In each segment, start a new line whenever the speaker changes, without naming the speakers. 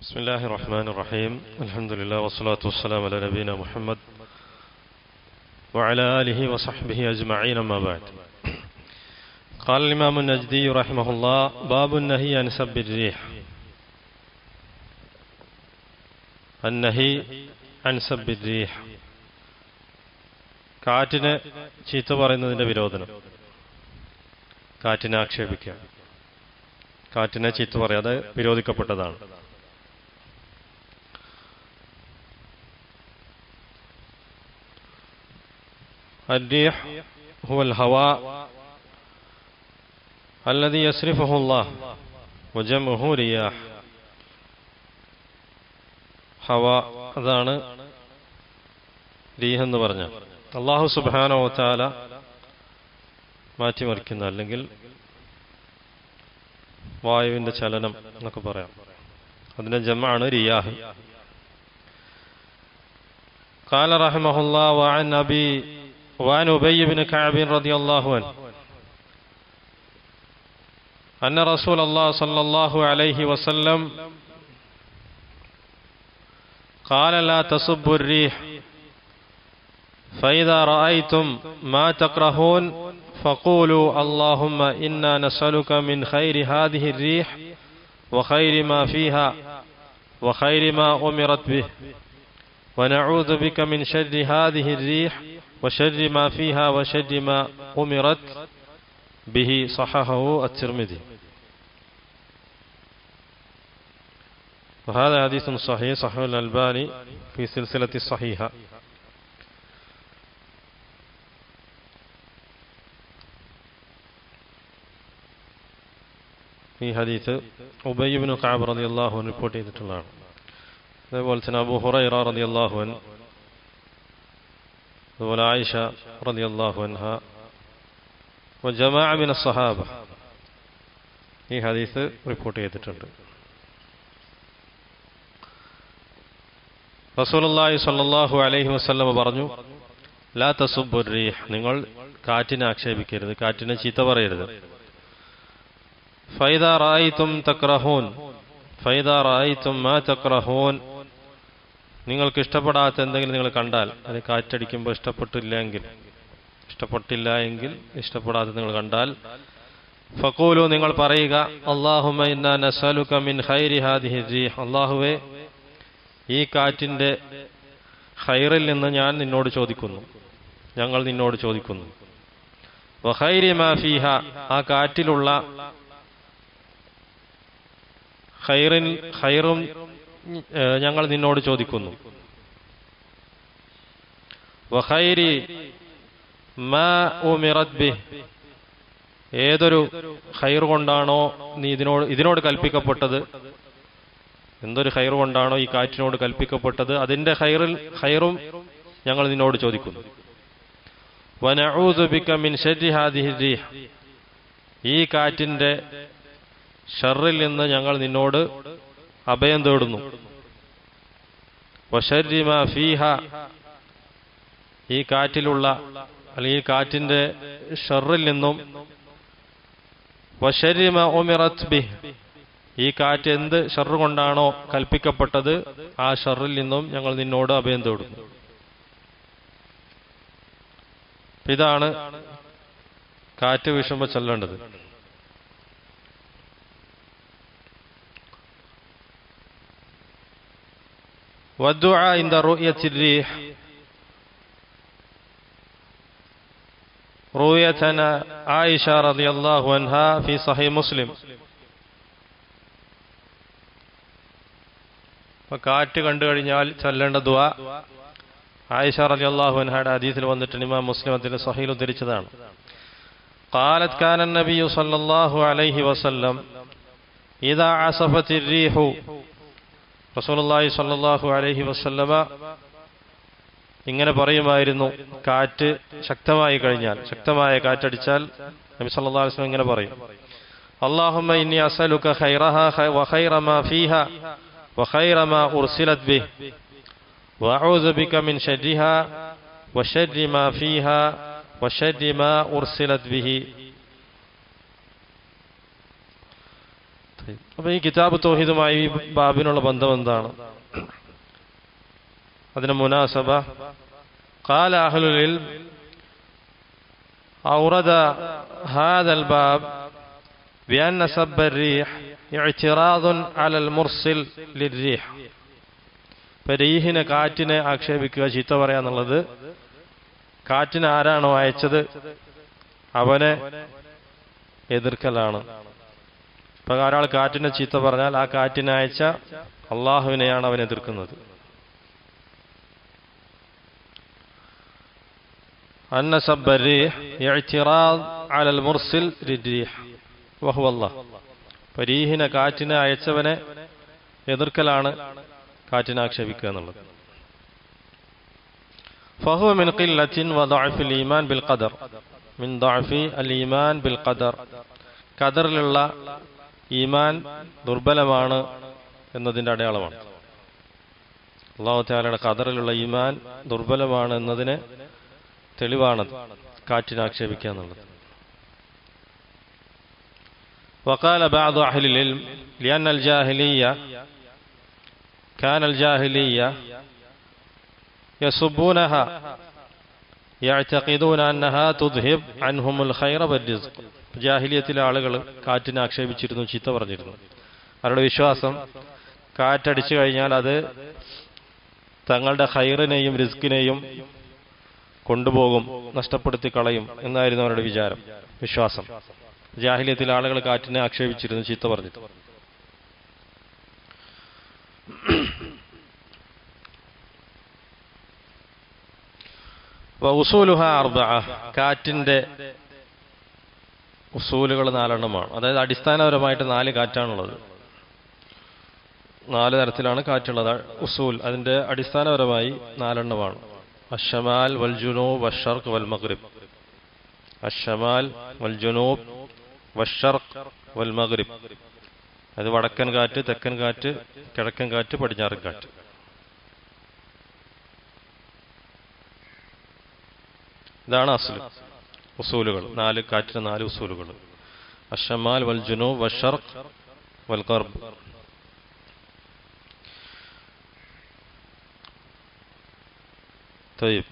بسم الله الرحمن الرحيم الحمد لله والصلاة والسلام على نبينا محمد وعلى آله وصحبه أجمعين أما بعد قال الإمام النجدي رحمه الله باب النهي عن سب الريح النهي عن سب الريح കാറ്റിന് ചീത്ത പറയുന്നതിന്റെ വിരോധനം കാറ്റിനെ ആക്ഷേപിക്കുക കാറ്റിനെ ചീത്ത പറയാതെ വിരോധിക്കപ്പെട്ടതാണ് الريح هو الهواء الذي يصرفه الله وجمعه رياح ഹവ അതാണ് റീഹ് എന്ന് പറഞ്ഞ അള്ളാഹു സുബാനോ താല മാറ്റിമറിക്കുന്ന അല്ലെങ്കിൽ വായുവിന്റെ ചലനം എന്നൊക്കെ പറയാം അതിന്റെ ജമാണ് റിയാഹ് قال رحمه الله وعن أبي وعن أبي بن كعب رضي الله عنه. أن رسول الله صلى الله عليه وسلم قال لا تصبوا الريح. فإذا رأيتم ما تكرهون فقولوا اللهم إنا نسألك من خير هذه الريح وخير ما فيها وخير ما أمرت به. ونعوذ بك من شر هذه الريح وشر ما فيها وشر ما أمرت به صححه الترمذي وهذا حديث صحيح صحيح الألباني في سلسلة الصحيحة ഈ ഹദീത്ത് ഉബയ്യബിന് കാബ് റതി അള്ളാഹു റിപ്പോർട്ട് ചെയ്തിട്ടുള്ളതാണ് അതേപോലെ തന്നെ അബു ഹുറൈറ റതി അള്ളാഹുൻ അതുപോലെ ആയിഷ റതി അള്ളാഹു അൻഹ ജമാഅമിന സഹാബ. ഈ ഹദീസ് റിപ്പോർട്ട് ചെയ്തിട്ടുണ്ട്. റസൂലുള്ളാഹി സ്വല്ലല്ലാഹു അലൈഹി വസ്ലമ പറഞ്ഞു ലാ തസുബ്ബുർ റീഹ് നിങ്ങൾ കാറ്റിനെ ആക്ഷേപിക്കരുത് കാറ്റിനെ ചീത്ത പറയരുത്. ഫൈദ റായിത്തും തക്രഹൂൻ. ഫൈദ റായിത്തും മാ തക്രഹൂൻ. നിങ്ങൾക്ക് ഇഷ്ടപ്പെടാത്ത എന്തെങ്കിലും നിങ്ങൾ കണ്ടാൽ അത് കാറ്റടിക്കുമ്പോൾ ഇഷ്ടപ്പെട്ടില്ലെങ്കിൽ ഇഷ്ടപ്പെട്ടില്ല എങ്കിൽ ഇഷ്ടപ്പെടാത്ത നിങ്ങൾ കണ്ടാൽ ഫക്കൂലു നിങ്ങൾ പറയുക അള്ളാഹുമ ഇന്നാ നസലുക മിൻ ഹാദിഹി അള്ളാഹുവേ ഈ കാറ്റിന്റെ ഹൈറിൽ നിന്ന് ഞാൻ നിന്നോട് ചോദിക്കുന്നു. ഞങ്ങൾ നിന്നോട് ചോദിക്കുന്നു. ഫീഹ. ആ കാറ്റിലുള്ള ഹൈറിൻ ഖൈറും ഞങ്ങൾ നിന്നോട് ചോദിക്കുന്നു. വഖൈരി മാ ബി ഏതൊരു ഖൈർ കൊണ്ടാണോ നീ ഇതിനോട് ഇതിനോട് കൽപ്പിക്കപ്പെട്ടത്? എന്തൊരു ഖൈർ കൊണ്ടാണോ ഈ കാറ്റിനോട് കൽപ്പിക്കപ്പെട്ടത്? അതിന്റെ ഖൈറിൽ ഖൈറും ഞങ്ങൾ നിന്നോട് ചോദിക്കുന്നു. ഈ കാറ്റിന്റെ ഷറിൽ നിന്ന് ഞങ്ങൾ നിന്നോട് അഭയം തേടുന്നു. ഈ കാറ്റിലുള്ള അല്ലെങ്കിൽ കാറ്റിന്റെ ഷെറിൽ നിന്നും വശരിമ ഒമിറത് ബി ഈ കാറ്റ് എന്ത് ഷെറു കൊണ്ടാണോ കൽപ്പിക്കപ്പെട്ടത് ആ ഷെറിൽ നിന്നും ഞങ്ങൾ നിന്നോട് അഭയം തേടുന്നു. ഇതാണ് കാറ്റ് വീശുമ്പോൾ ചൊല്ലേണ്ടത്. والدعاء عند رؤية الريح رؤيتنا عائشة رضي الله عنها في صحيح مسلم കാറ്റ് കണ്ടു കഴിഞ്ഞാൽ ചൊല്ലേണ്ട ദുആ ആയിഷ റലി അള്ളാഹു അൻഹയുടെ ഹദീസിൽ വന്നിട്ടുണ്ട് ഇമാം മുസ്ലിം അതിന്റെ സഹീൽ ഉദ്ധരിച്ചതാണ് قالت كان النبي صلى الله عليه وسلم إذا عصفت الريح റസൂലുള്ളാഹി സ്വല്ലല്ലാഹു അലൈഹി വസല്ലമ ഇങ്ങനെ പറയുമായിരുന്നു കാറ്റ് ശക്തമായി കഴിഞ്ഞാൽ ശക്തമായ കാറ്റടിച്ചാൽ നബി സല്ലല്ലാഹു അലൈഹി വസല്ലം ഇങ്ങനെ പറയും. അല്ലാഹുമ്മ ഇന്നി അസ്അലുക ഖൈറഹ വഖൈറ മാ ഫീഹ വഖൈറ മാ ഉർസിലത് ബിഹ് വഅഊദു ബിക മിൻ ശർരിഹാ വശർരി മാ ഫീഹ വശർരി മാ ഉർസിലത് ബിഹി. അപ്പൊ ഈ കിതാബ് തോഹിദുമായി ഈ ബാബിനുള്ള ബന്ധം എന്താണ് അതിന് മുനാസബ قال أهل العلم أورد هذا الباب بأن سب الريح اعتراض على المرسل للريح പരീഹിനെ കാറ്റിനെ ആക്ഷേപിക്കുക ചീത്ത പറയാന്നുള്ളത് കാറ്റിനെ ആരാണോ അയച്ചത് അവനെ എതിർക്കലാണ് ഇപ്പൊ ഒരാൾ കാറ്റിനെ ചീത്ത പറഞ്ഞാൽ ആ കാറ്റിനെ അയച്ച അള്ളാഹുവിനെയാണ് അവൻ എതിർക്കുന്നത് أن سب الريح اعتراض على المرسل للريح وهو الله പരീഹിനെ കാറ്റിനെ അയച്ചവനെ എതിർക്കലാണ് കാറ്റിനെ ആക്ഷേപിക്കുക എന്നുള്ളത് فهو من قلة وضعف الإيمان بالقدر من ضعف الإيمان بالقدر ഖദറിലുള്ള ഈമാൻ ദുർബലമാണ് എന്നതിൻ്റെ അടയാളമാണ് അള്ളാഹു താലയുടെ ഖദറിലുള്ള ഈമാൻ ദുർബലമാണ് എന്നതിന് തെളിവാണ് കാറ്റിനെ ആക്ഷേപിക്കുക എന്നുള്ളത് وقال بعض أهل العلم لأن الجاهلية كان الجاهلية يسبونها യഅ്തഖിദൂന അന്നഹാ തുദ്ഹിബ് അൻഹുമുൽ ഖൈറ വൽറിസ്ഖ് ജാഹിലിയത്തിലെ ആളുകൾ കാറ്റിനെ ആക്ഷേപിച്ചിരുന്നു ചീത്ത പറഞ്ഞിരുന്നു. അവരുടെ വിശ്വാസം കാറ്റടിച്ചു കഴിഞ്ഞാൽ അത് തങ്ങളുടെ ഹൈറിനെയും റിസ്കിനെയും കൊണ്ടുപോകും നഷ്ടപ്പെടുത്തി കളയും എന്നായിരുന്നു അവരുടെ വിചാരം വിശ്വാസം. ജാഹിലിയത്തിലെ ആളുകൾ കാറ്റിനെ ആക്ഷേപിച്ചിരുന്നു ചീത്ത പറഞ്ഞിട്ട് ഉസൂലുഹ അർബ കാറ്റിന്റെ ഉസൂലുകൾ നാലെണ്ണമാണ്. അതായത് അടിസ്ഥാനപരമായിട്ട് നാല് കാറ്റാണുള്ളത്. നാല് തരത്തിലാണ് കാറ്റുള്ളത്. ഉസൂൽ അതിന്റെ അടിസ്ഥാനപരമായി നാലെണ്ണമാണ്. അഷമാൽ വൽ ജുനൂബ് വഷർക്ക് വൽ മഗ്രിബ്. അഷമാൽ വൽ ജുനൂബ് വഷർക്ക് വൽ മഗ്രിബ്. അത് വടക്കൻ കാറ്റ് തെക്കൻ കാറ്റ് കിഴക്കൻ കാറ്റ് പടിഞ്ഞാറൻ കാറ്റ്. ഇതാണ് അസ്ല് ഉസൂലുകൾ നാല് കാറ്റിന് നാല് ഉസൂലുകൾ അഷമാൽ വൽ ജുനൂബ് വഷർക്ക് വൽ ഗർബ് طيب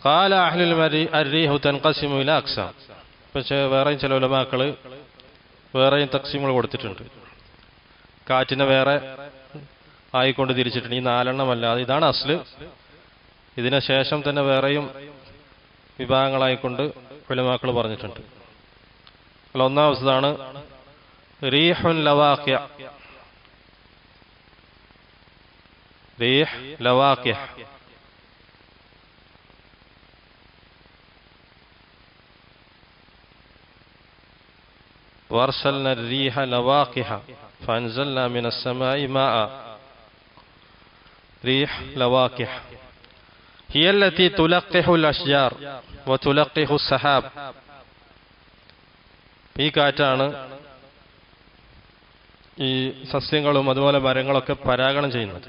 قال أهل الريح تنقسم إلى أقسام പക്ഷേ വേറെയും ചില ഉലമാക്കള് വേറെയും തക്സിമുകൾ കൊടുത്തിട്ടുണ്ട് കാറ്റിനെ വേറെ ആയിക്കൊണ്ട് തിരിച്ചിട്ടുണ്ട് ഈ നാലെണ്ണമല്ലാതെ ഇതാണ് അസ്ല് ഇതിന് ശേഷം തന്നെ വേറെയും വിഭാഗങ്ങളായിക്കൊണ്ട് ഉലമാക്കൾ പറഞ്ഞിട്ടുണ്ട് അല്ല ഒന്നാമത്തതാണ് റീഹുൻ ലവാക്യ റീഹ് ലവാക്യ وارسلنا الريح لواقح فانزلنا من السماء ماء ريح لواقح هي التي تلقح الاشجار وتلقح السحاب. ഈ കാറ്റാണ് ഈ സസ്യങ്ങളും അതുപോലെ മരങ്ങളൊക്കെ പരാഗണം ചെയ്യുന്നത്.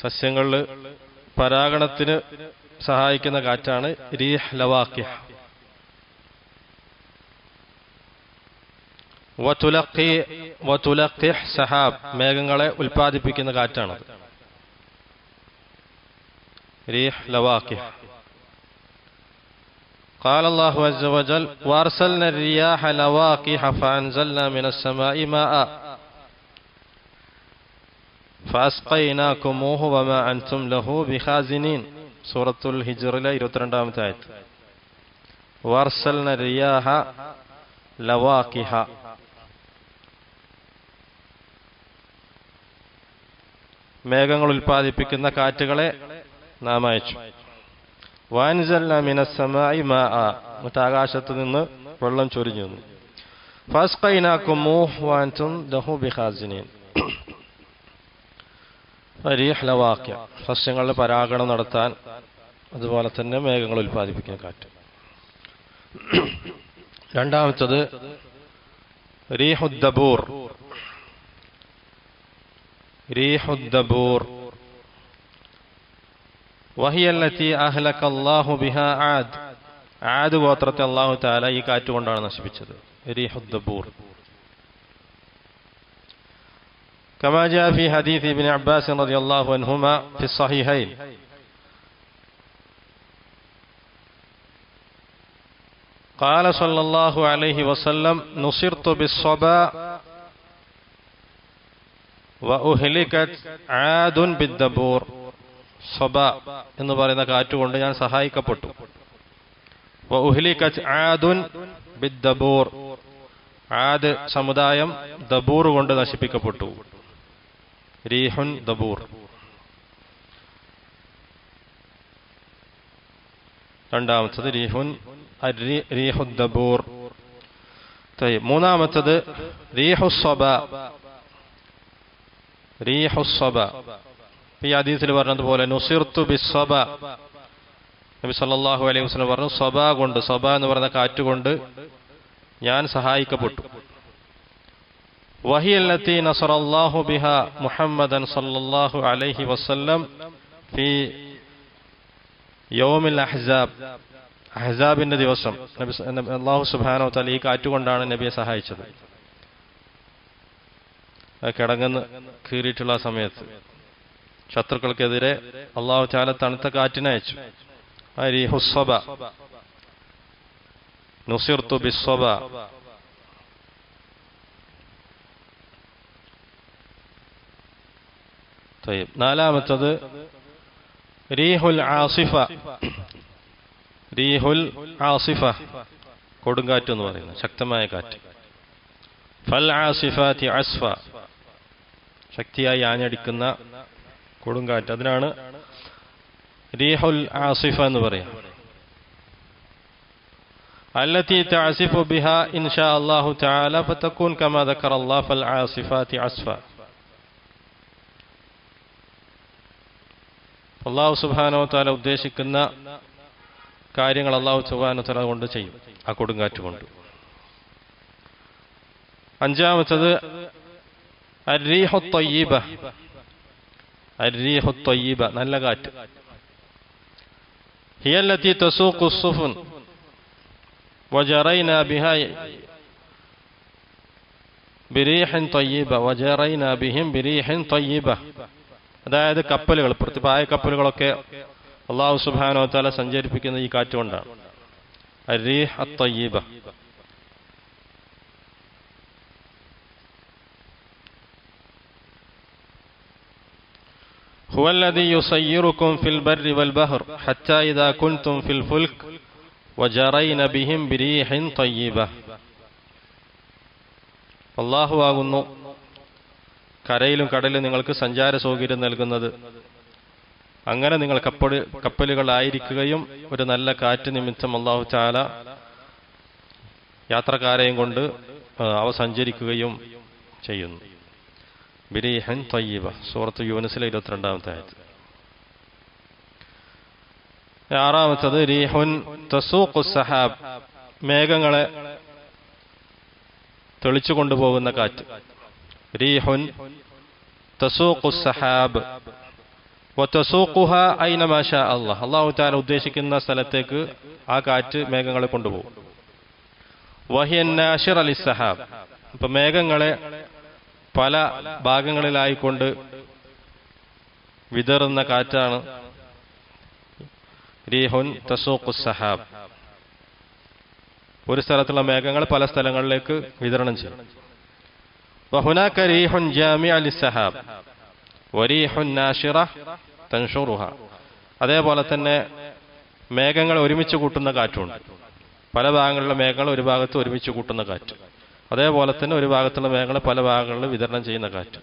സസ്യങ്ങളിൽ പരാഗണത്തിന് സഹായിക്കുന്ന കാറ്റാണ് റീഹ് ലവാക്യ വതുലഖി വതുലഖി സഹാബ് മേഘങ്ങളെ ഉൽപ്പാദിപ്പിക്കുന്ന കാറ്റാണത്. ريح لواقح قال الله عز وجل وارسلنا الرياح لواقح فانزلنا من السماء ماء فاسقيناكموه وما انتم له بخازنين سورة الهجر لا يرترندام تايت وارسلنا الرياح لواقح മേഘങ്ങൾ ഉൽപ്പാദിപ്പിക്കുന്ന കാറ്റുകളെ നാം അയച്ചു വാൻസല്ല മിനസമായി മാ ആകാശത്ത് നിന്ന് വെള്ളം ചൊരിഞ്ഞു ലവാക്യ സസ്യങ്ങളുടെ പരാഗണം നടത്താൻ അതുപോലെ തന്നെ മേഘങ്ങൾ ഉൽപ്പാദിപ്പിക്കുന്ന കാറ്റ്. രണ്ടാമത്തത് റീഹുദ്ദബൂർ. റീഹുദ്ദബൂർ. وهي التي أهلك الله بها عاد ആദ് ഗോത്രത്തെ അള്ളാഹു താല ഈ കാറ്റ് കൊണ്ടാണ് നശിപ്പിച്ചത് റീഹുദ്ദബൂർ كما جاء في حديث ابن عباس رضي الله عنهما في الصحيحين قال صلى الله عليه وسلم نصرت بالصبا وأهلكت عاد بالدبور സ്വബ എന്ന് പറയുന്ന കാറ്റുകൊണ്ട് ഞാൻ സഹായിക്കപ്പെട്ടു. ആദ് സമുദായം ദബൂർ കൊണ്ട് നശിപ്പിക്കപ്പെട്ടു. റീഹുൻ ദബൂർ. രണ്ടാമത്തത് റീഹുൻ റീഹുദ്ദബൂർ മൂന്നാമത്തത് റീഹുസ്വബ റീഹുസ്വബ ഈ ഹദീസിൽ പറഞ്ഞതുപോലെ നുസിർത്തു ബിസ്വബ നബി സല്ലാഹു അലൈഹി വസ്ലം പറഞ്ഞു സ്വബ കൊണ്ട് സ്വബ എന്ന് പറയുന്ന കാറ്റുകൊണ്ട് ഞാൻ സഹായിക്കപ്പെട്ടു. വഹിയല്ലത്തി നസറല്ലാഹു ബിഹ മുഹമ്മദൻ സല്ലല്ലാഹു അലൈഹി വസല്ലം ഫി യൗമിൽ അഹ്സാബ്. അഹ്സാബിന്റെ ദിവസം നബി അള്ളാഹു സുബ്ഹാനഹു തല ഈ കാറ്റുകൊണ്ടാണ് നബിയെ സഹായിച്ചത്. കിടങ്ങുന്ന കീറിയിട്ടുള്ള സമയത്ത് ശത്രുക്കൾക്കെതിരെ അള്ളാഹു ചാല തണുത്ത കാറ്റിനയച്ചു. അരി ഹുസ്വബ. നുസിർത്തു ബിസ്വബ. നാലാമത്തത് റീഹുൽ ആസിഫ. റീഹുൽ ആസിഫ. കൊടുങ്കാറ്റ് എന്ന് പറയുന്നത് ശക്തമായ കാറ്റ്. ഫൽ ആസിഫാത്തി അസ്ഫ. ശക്തിയായി ആഞ്ഞടിക്കുന്ന കൊടുങ്കാറ്റ് അതിനാണ് റീഹുൽ ആസിഫ എന്ന് പറയാം التي تعزف بها إن شاء الله تعالى فتكون كما ذكر الله فالعاصفات عصفا അള്ളാഹു സുബാനോ താല ഉദ്ദേശിക്കുന്ന കാര്യങ്ങൾ അള്ളാഹു സുബാനോ താല കൊണ്ട് ചെയ്യും ആ കൊടുങ്കാറ്റ് കൊണ്ട് അഞ്ചാമത്തത് അരീഹൊത്തൊയ്യീബ അരീഹു നല്ല കാറ്റ്. ഹിയല്ലത്തി തസൂഖു സുഫുൻ വജറൈന ബിരീഹൻ ത്വയ്യീബ വജറൈന ബിഹിം ബിരീഹൻ ത്വയ്യീബ. അതായത് കപ്പലുകൾ പ്രത്യുപായ കപ്പലുകളൊക്കെ അള്ളാഹു സുബാനോ തല സഞ്ചരിപ്പിക്കുന്ന ഈ കാറ്റുകൊണ്ടാണ് അരീഹ هو الذي يسيركم في البر والبحر حتى إذا كنتم في الفلك وجرين بهم بريح طيبة അള്ളാഹു ആകുന്നു കരയിലും കടലിലും നിങ്ങൾക്ക് സഞ്ചാര സൗകര്യം നൽകുന്നത് അങ്ങനെ നിങ്ങൾ കപ്പല് കപ്പലുകളായിരിക്കുകയും ഒരു നല്ല കാറ്റ് നിമിത്തം അള്ളാഹു ചാല യാത്രക്കാരെയും കൊണ്ട് അവ സഞ്ചരിക്കുകയും ചെയ്യുന്നു ബിരിഹൻ തയ്യബ സൂറത്ത് യൂനസിലെ ഇരുപത്തിരണ്ടാമത്തെ ആയത് ആറാമത്തത് റീഹുൻ തസൂഖു സഹാബ് മേഘങ്ങളെ തെളിച്ചു കൊണ്ടുപോകുന്ന കാറ്റ്. റീഹുൻ തസൂഖു സഹാബ് അള്ളാഹു തആല ഉദ്ദേശിക്കുന്ന സ്ഥലത്തേക്ക് ആ കാറ്റ് മേഘങ്ങളെ കൊണ്ടുപോകും. വഹിയൻ നാഷിർ അലി സഹാബ് അപ്പൊ മേഘങ്ങളെ പല ഭാഗങ്ങളിലായിക്കൊണ്ട് വിതറുന്ന കാറ്റാണ് റീഹുൻ തസൂഖു സഹാബ്. ഒരു സ്ഥലത്തുള്ള മേഘങ്ങൾ പല സ്ഥലങ്ങളിലേക്ക് വിതരണം ചെയ്യും റീഹുൻ വരീഹുൻ അതേപോലെ തന്നെ മേഘങ്ങൾ ഒരുമിച്ച് കൂട്ടുന്ന കാറ്റുണ്ട്. പല ഭാഗങ്ങളിലെ മേഘങ്ങൾ ഒരു ഭാഗത്ത് ഒരുമിച്ച് കൂട്ടുന്ന കാറ്റ്. അതേപോലെ തന്നെ ഒരു ഭാഗത്തുള്ള മേഘങ്ങൾ പല ഭാഗങ്ങളിൽ വിതരണം ചെയ്യുന്ന കാറ്റ്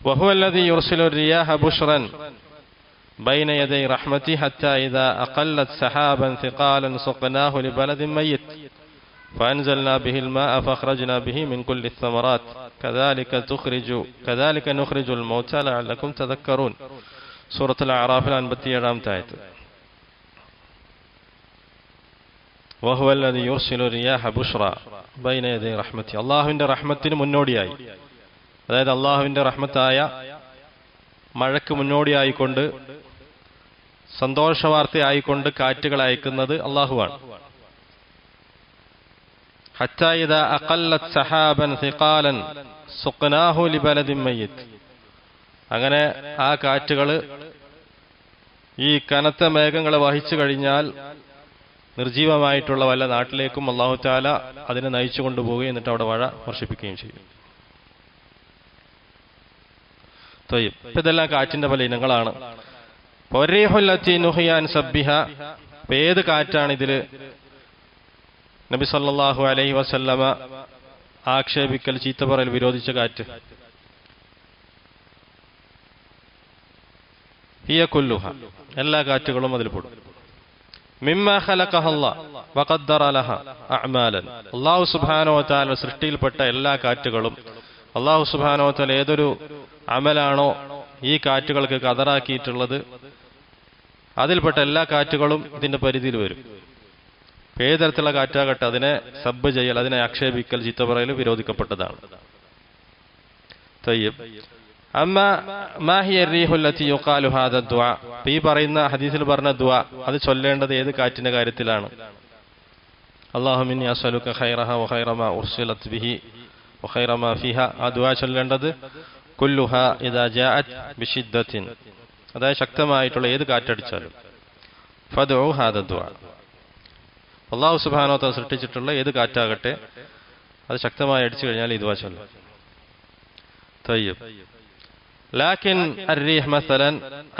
വഹുവല്ലതി യുർസിലു റിയാഹ ബുഷ്റൻ بين يدي رحمتي حتى إذا أقلت سحابا ثقالا سقناه لبلد ميت فأنزلنا به الماء فأخرجنا به من كل الثمرات كذلك تخرج كذلك نخرج الموتى لعلكم تذكرون سورة الأعراف الأنبتي رام تايت അള്ളാഹുവിന്റെ റിയാഹ റഹ്മത്തിന് മുന്നോടിയായി. അതായത് അള്ളാഹുവിന്റെ റഹ്മത്തായ മഴയ്ക്ക് മുന്നോടിയായിക്കൊണ്ട് സന്തോഷവാർത്തയായിക്കൊണ്ട് കാറ്റുകൾ അയക്കുന്നത് അള്ളാഹുവാണ്. സഹാബൻ സുഖനാഹു അങ്ങനെ ആ കാറ്റുകൾ ഈ കനത്ത മേഘങ്ങളെ വഹിച്ചു കഴിഞ്ഞാൽ നിർജീവമായിട്ടുള്ള വല്ല നാട്ടിലേക്കും അള്ളാഹു താല അതിനെ നയിച്ചു കൊണ്ടുപോവുകയും എന്നിട്ട് അവിടെ മഴ വർഷിപ്പിക്കുകയും ചെയ്യും. തൊയ്യും. ഇതെല്ലാം കാറ്റിന്റെ പല ഇനങ്ങളാണ്. ഏത് കാറ്റാണ് ഇതിൽ? നബി സല്ലാഹു അലൈഹി വസല്ലമ ആക്ഷേപിക്കൽ ചീത്ത പറയൽ വിരോധിച്ച കാറ്റ്. എല്ലാ കാറ്റുകളും അതിൽ പെടും. മിമ്മ സുബാനോത്താല സൃഷ്ടിയിൽപ്പെട്ട എല്ലാ കാറ്റുകളും അള്ളാഹു വതആല ഏതൊരു അമലാണോ ഈ കാറ്റുകൾക്ക് കതറാക്കിയിട്ടുള്ളത് അതിൽപ്പെട്ട എല്ലാ കാറ്റുകളും ഇതിന്റെ പരിധിയിൽ വരും. ഏത് തരത്തിലുള്ള കാറ്റാകട്ടെ അതിനെ സബ് ചെയ്യൽ അതിനെ ആക്ഷേപിക്കൽ ചീത്ത വിരോധിക്കപ്പെട്ടതാണ്. തയ്യബ് അമ്മ മാഹിയ റീഹുല്ലത്തി യുക്കാലു ഹാദ ദ്വാ ഈ പറയുന്ന ഹദീസിൽ പറഞ്ഞ ദ്വാ അത് ചൊല്ലേണ്ടത് ഏത് കാറ്റിന്റെ കാര്യത്തിലാണ്? ബിഹി ആ ചൊല്ലേണ്ടത് ഇദാ ജാഅത് അതായത് ശക്തമായിട്ടുള്ള ഏത് കാറ്റടിച്ചാലും. ഫദു അള്ളാഹു സുബാനോത്ത സൃഷ്ടിച്ചിട്ടുള്ള ഏത് കാറ്റാകട്ടെ അത് ശക്തമായി അടിച്ചു കഴിഞ്ഞാൽ ഇതുവാ ചൊല്ലും. തയ്യം ലാക്കിൻ الريح مثلا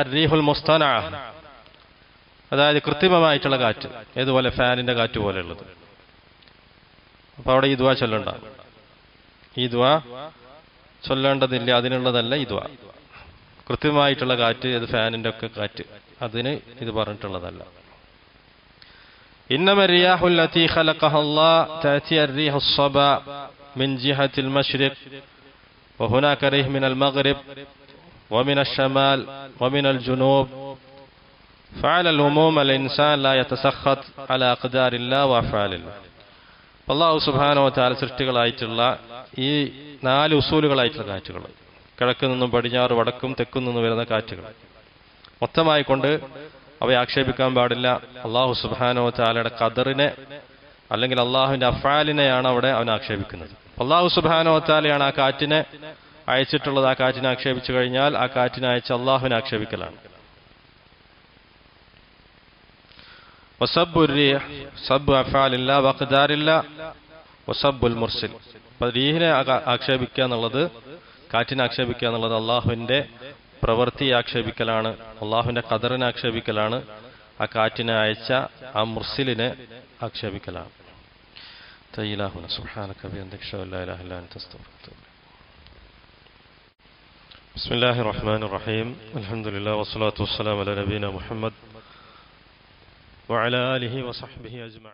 الريح المصطنعه അതായത് കൃത്രിമമായിട്ടുള്ള കാറ്റ് ഏതുപോലെ ഫാനിന്റെ കാറ്റ് പോലെയുള്ളത് അപ്പൊ അവിടെ ഈ ദുആ ചൊല്ലണ്ട ഈ ദുആ ചൊല്ലേണ്ടതില്ല അതിനുള്ളതല്ല ഈ ദുആ കൃത്യമായിട്ടുള്ള കാറ്റ് ഇത് ഫാനിന്റെ ഒക്കെ കാറ്റ് അതിന് ഇത് പറഞ്ഞിട്ടുള്ളതല്ല إنما الرياح التي خلقها الله تأتي الريح الصبا من جهة المشرق وهناك ريح من المغرب ومن الشمال ومن الجنوب فعلى العموم الإنسان لا يتسخط على أقدار الله وأفعال الله അള്ളാഹു സുബാനോ താല സൃഷ്ടികളായിട്ടുള്ള ഈ നാല് ഉസൂലുകളായിട്ടുള്ള കാറ്റുകൾ കിഴക്ക് നിന്നും പടിഞ്ഞാറ് വടക്കും തെക്കും നിന്നും വരുന്ന കാറ്റുകൾ മൊത്തമായി കൊണ്ട് അവയെ ആക്ഷേപിക്കാൻ പാടില്ല അള്ളാഹു സുബാനോ താലയുടെ ഖദറിനെ അല്ലെങ്കിൽ അള്ളാഹുവിന്റെ അഫാലിനെയാണ് അവിടെ അവൻ ആക്ഷേപിക്കുന്നത് അള്ളാഹു സുബാനോ താലയാണ് ആ കാറ്റിനെ അയച്ചിട്ടുള്ളത് ആ കാറ്റിനെ ആക്ഷേപിച്ചു കഴിഞ്ഞാൽ ആ കാറ്റിനെ അയച്ച അള്ളാഹുവിനെ ആക്ഷേപിക്കലാണ്. റീഹിനെ ആക്ഷേപിക്കുക എന്നുള്ളത് കാറ്റിനെ ആക്ഷേപിക്കുക എന്നുള്ളത് അള്ളാഹുവിന്റെ പ്രവൃത്തി ആക്ഷേപിക്കലാണ് അള്ളാഹുവിന്റെ കദറിനെ ആക്ഷേപിക്കലാണ് ആ കാറ്റിനെ അയച്ച ആ മുർസിലിനെ ആക്ഷേപിക്കലാണ്. തയ്യിലാഹുന സുബ്ഹാനക കവി അസ്തഗ്ഫിറുക بسم الله الرحمن الرحيم الحمد لله والصلاة والسلام على نبينا محمد وعلى آله وصحبه أجمعين